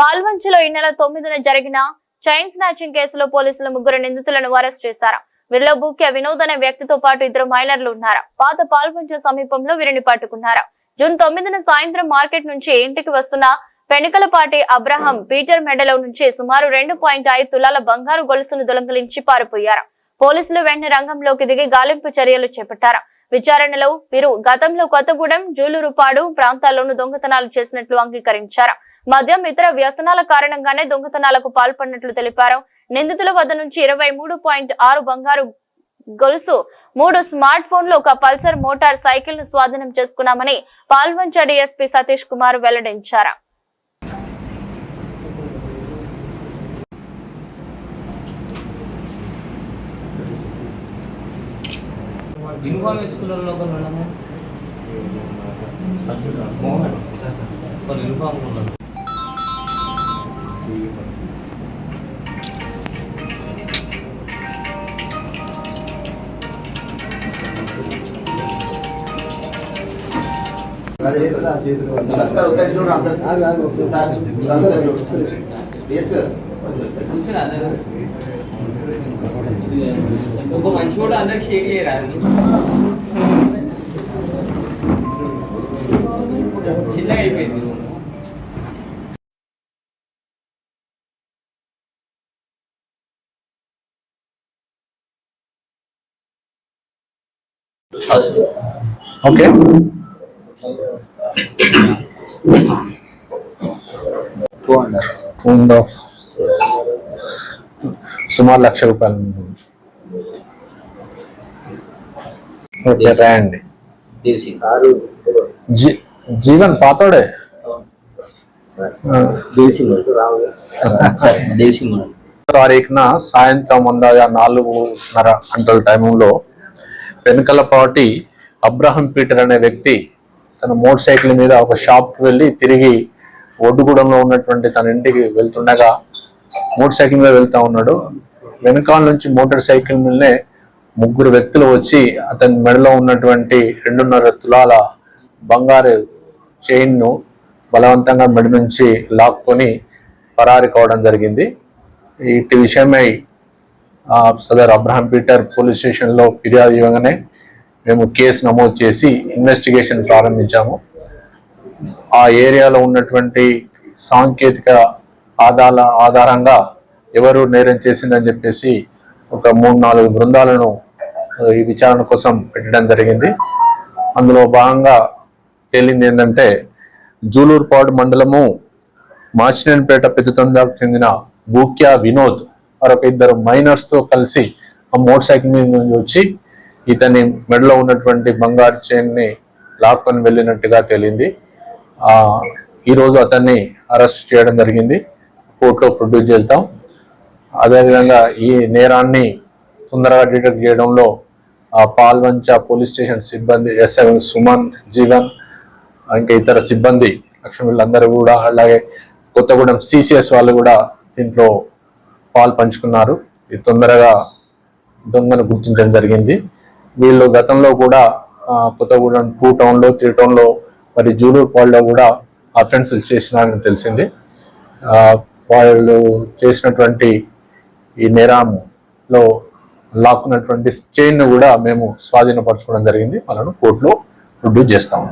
పాల్వంచలో ఈ నెల తొమ్మిదిన జరిగిన చైన్ స్నాచింగ్ కేసులో పోలీసులు ముగ్గురు నిందితులను అరెస్ట్ చేశారు. వీరిలో ముఖ్య వినోద్ అనే వ్యక్తితో పాటు ఇద్దరు మైనర్లు ఉన్నారు. పాత పాల్వంచ సమీపంలో వీరిని పట్టుకున్నారు. జూన్ తొమ్మిదిన సాయంత్రం మార్కెట్ నుంచి ఇంటికి వస్తున్న పెనుకలపాటి అబ్రహం పీటర్ మెడలో నుంచి సుమారు రెండు పాయింట్ ఐదు తులాల బంగారు గొలుసును దొలంగలించి పారిపోయారు. పోలీసులు వెంటనే రంగంలోకి దిగి గాలింపు చర్యలు చేపట్టారు. విచారణలో వీరు గతంలో కొత్తగూడెం జూలూరుపాడు ప్రాంతాల్లోనూ దొంగతనాలు చేసినట్లు అంగీకరించారు. మద్యం ఇతర వ్యసనాల కారణంగానే దొంగతనాలకు పాల్పడినట్లు తెలిపారు. నిందితుల వద్ద నుంచి ఇరవై మూడు పాయింట్ ఆరు బంగారు గొలుసు మూడు స్మార్ట్ ఫోన్లు ఒక పల్సర్ మోటార్ సైకిల్ను స్వాధీనం చేసుకున్నామని పాల్వంచ డీఎస్పీ సతీష్ కుమార్ వెల్లడించారు. యూనిఫామ్ ఒక మంచి కూడా అందరికి షేర్ చేయరా అది? చిన్నగా అయిపోయింది రూమ్ ఓకే ఉందో సుమారు లక్ష రూపాయలు. ఓకే రాయండి. జీ- జీవన్ పాతోడే? తారీఖున సాయంత్రం వందల నాలుగున్నర గంటల టైంలో వెనకలపాటి అబ్రహం పీటర్ అనే వ్యక్తి తన మోటార్ సైకిల్ మీద ఒక షాప్కి వెళ్ళి తిరిగి ఒడ్డుగూడెంలో ఉన్నటువంటి తన ఇంటికి వెళ్తుండగా మోటార్ సైకిల్ మీద వెళ్తా ఉన్నాడు. వెనకాల నుంచి మోటార్ సైకిల్ మీదనే ముగ్గురు వ్యక్తులు వచ్చి అతని మెడలో ఉన్నటువంటి రెండున్నర తులాల బంగారు చైన్ను బలవంతంగా మెడ నుంచి లాక్కొని పరారి కావడం జరిగింది. ఇటు విషయమై సదర్ అబ్రహం పీటర్ పోలీస్ స్టేషన్లో ఫిర్యాదు ఇవ్వగానే మేము కేసు నమోదు చేసి ఇన్వెస్టిగేషన్ ప్రారంభించాము. ఆ ఏరియాలో ఉన్నటువంటి సాంకేతిక ఆధార ఆధారంగా ఎవరు నేరం చేసిందని చెప్పేసి ఒక మూడు నాలుగు బృందాలను ఈ విచారణ కోసం పెట్టడం జరిగింది. అందులో భాగంగా తేలింది ఏంటంటే జూలూరుపాడు మండలము మాచినేనిపేట పెద్దతందాకు చెందిన బూక్యా వినోద్ మరొక ఇద్దరు మైనర్స్తో కలిసి ఆ మోటార్ సైకిల్ మీద నుంచి వచ్చి ఇతని మెడలో ఉన్నటువంటి బంగారు చైన్ని లాక్కొని వెళ్ళినట్టుగా తేలింది. ఈరోజు అతన్ని అరెస్ట్ చేయడం జరిగింది. కోర్టులో ప్రొడ్యూస్ చేస్తాం. అదేవిధంగా ఈ నేరాన్ని తొందరగా డిటెక్ట్ చేయడంలో పాల్వంచ పోలీస్ స్టేషన్ సిబ్బంది ఎస్ఐ సుమన్ జీవన్ ఇంకా ఇతర సిబ్బంది లక్ష్మి వీళ్ళందరూ కూడా అలాగే కొత్తగూడెం సిసిఎస్ వాళ్ళు కూడా దీంట్లో పాలు పంచుకున్నారు. ఇది తొందరగా దొంగను గుర్తించడం జరిగింది. వీళ్ళు గతంలో కూడా ఆ, కొత్తగూడెం టూ టౌన్లో త్రీ టౌన్లో మరి జూలూరు పాల్లో కూడా అఫెన్సులు చేసినారని తెలిసింది. వాళ్ళు చేసినటువంటి ఈ నేరంలో లాక్కున్నటువంటి చైన్ కూడా మేము స్వాధీనపరచుకోవడం జరిగింది. వాళ్ళను కోర్టులో రుడ్యూ చేస్తాము.